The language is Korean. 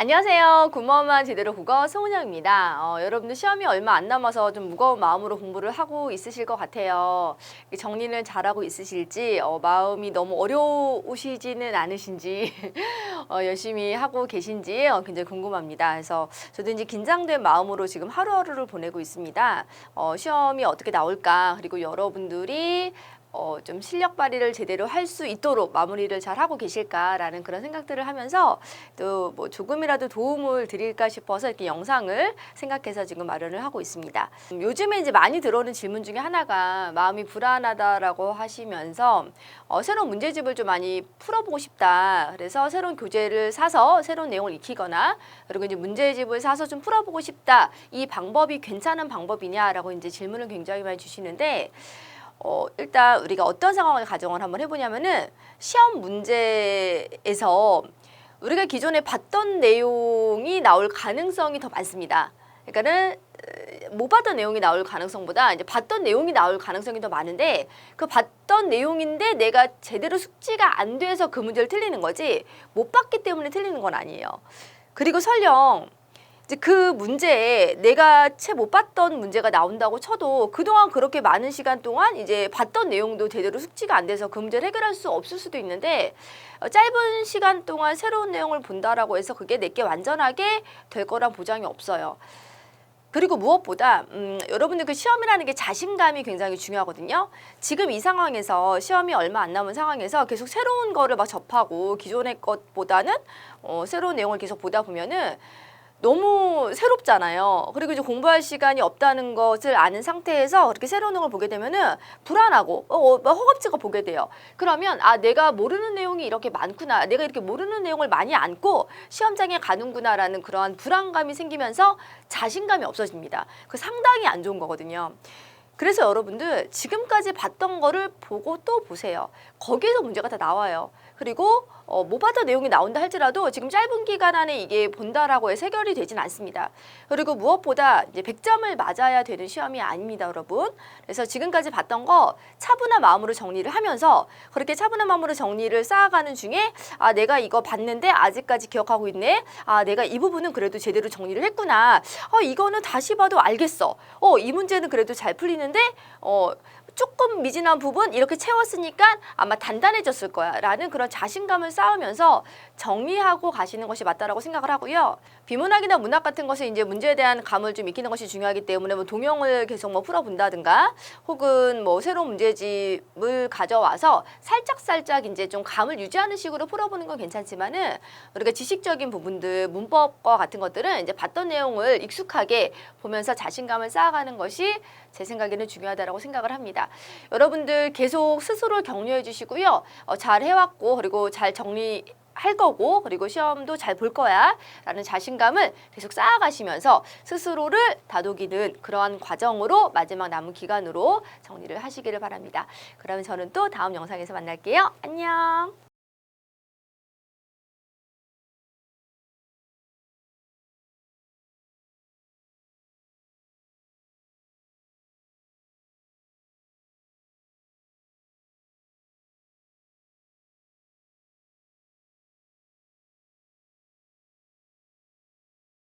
안녕하세요. 군무원만 제대로 국어 송은영입니다. 어, 여러분들 시험이 얼마 안 남아서 좀 무거운 마음으로 공부를 하고 있으실 것 같아요. 이 정리는 잘하고 있으실지 어, 마음이 너무 어려우시지는 않으신지 어, 열심히 하고 계신지 어, 굉장히 궁금합니다. 그래서 저도 이제 긴장된 마음으로 지금 하루하루를 보내고 있습니다. 어, 시험이 어떻게 나올까 그리고 여러분들이 어, 좀 실력 발휘를 제대로 할 수 있도록 마무리를 잘 하고 계실까라는 그런 생각들을 하면서 또 뭐 조금이라도 도움을 드릴까 싶어서 이렇게 영상을 생각해서 지금 마련을 하고 있습니다. 음, 요즘에 이제 많이 들어오는 질문 중에 하나가 마음이 불안하다라고 하시면서 어, 새로운 문제집을 좀 많이 풀어보고 싶다. 그래서 새로운 교재를 사서 새로운 내용을 익히거나 그리고 이제 문제집을 사서 좀 풀어보고 싶다. 이 방법이 괜찮은 방법이냐라고 이제 질문을 굉장히 많이 주시는데 어, 일단 우리가 어떤 상황을 가정을 한번 해보냐면은 시험 문제에서 우리가 기존에 봤던 내용이 나올 가능성이 더 많습니다. 그러니까는 어, 못 봤던 내용이 나올 가능성보다 이제 봤던 내용이 나올 가능성이 더 많은데 그 봤던 내용인데 내가 제대로 숙지가 안 돼서 그 문제를 틀리는 거지 못 봤기 때문에 틀리는 건 아니에요. 그리고 설령 이제 그 문제에 내가 채 못 봤던 문제가 나온다고 쳐도 그동안 그렇게 많은 시간 동안 이제 봤던 내용도 제대로 숙지가 안 돼서 그 문제를 해결할 수 없을 수도 있는데 어, 짧은 시간 동안 새로운 내용을 본다라고 해서 그게 내게 완전하게 될 거란 보장이 없어요. 그리고 무엇보다 음, 여러분들 그 시험이라는 게 자신감이 굉장히 중요하거든요. 지금 이 상황에서 시험이 얼마 안 남은 상황에서 계속 새로운 거를 막 접하고 기존의 것보다는 어, 새로운 내용을 계속 보다 보면은 너무 새롭잖아요. 그리고 이제 공부할 시간이 없다는 것을 아는 상태에서 그렇게 새로운 걸 보게 되면은 불안하고 어, 어, 막 허겁지겁 보게 돼요. 그러면 아 내가 모르는 내용이 이렇게 많구나. 내가 이렇게 모르는 내용을 많이 안고 시험장에 가는구나라는 그러한 불안감이 생기면서 자신감이 없어집니다. 그 상당히 안 좋은 거거든요. 그래서 여러분들 지금까지 봤던 거를 보고 또 보세요. 거기에서 문제가 다 나와요. 그리고 어, 못 봤던 내용이 나온다 할지라도 지금 짧은 기간 안에 이게 본다라고 해서 해결이 되진 않습니다. 그리고 무엇보다 이제 100점을 맞아야 되는 시험이 아닙니다, 여러분. 그래서 지금까지 봤던 거 차분한 마음으로 정리를 하면서 그렇게 차분한 마음으로 정리를 쌓아가는 중에 아, 내가 이거 봤는데 아직까지 기억하고 있네. 아, 내가 이 부분은 그래도 제대로 정리를 했구나. 어, 이거는 다시 봐도 알겠어. 어, 이 문제는 그래도 잘 풀리는데 어, 조금 미진한 부분 이렇게 채웠으니까 아마 단단해졌을 거야 라는 그런 자신감을 쌓으면서 정리하고 가시는 것이 맞다라고 생각을 하고요. 비문학이나 문학 같은 것은 이제 문제에 대한 감을 좀 익히는 것이 중요하기 때문에 뭐 동영을 계속 뭐 풀어본다든가 혹은 뭐 새로운 문제집을 가져와서 살짝살짝 이제 좀 감을 유지하는 식으로 풀어보는 건 괜찮지만은 우리가 지식적인 부분들 문법과 같은 것들은 이제 봤던 내용을 익숙하게 보면서 자신감을 쌓아가는 것이 제 생각에는 중요하다라고 생각을 합니다. 여러분들 계속 스스로를 격려해 주시고요. 어, 잘 해왔고 그리고 잘 정리 할 거고 그리고 시험도 잘 볼 거야 라는 자신감을 계속 쌓아가시면서 스스로를 다독이는 그러한 과정으로 마지막 남은 기간으로 정리를 하시기를 바랍니다. 그러면 저는 또 다음 영상에서 만날게요. 안녕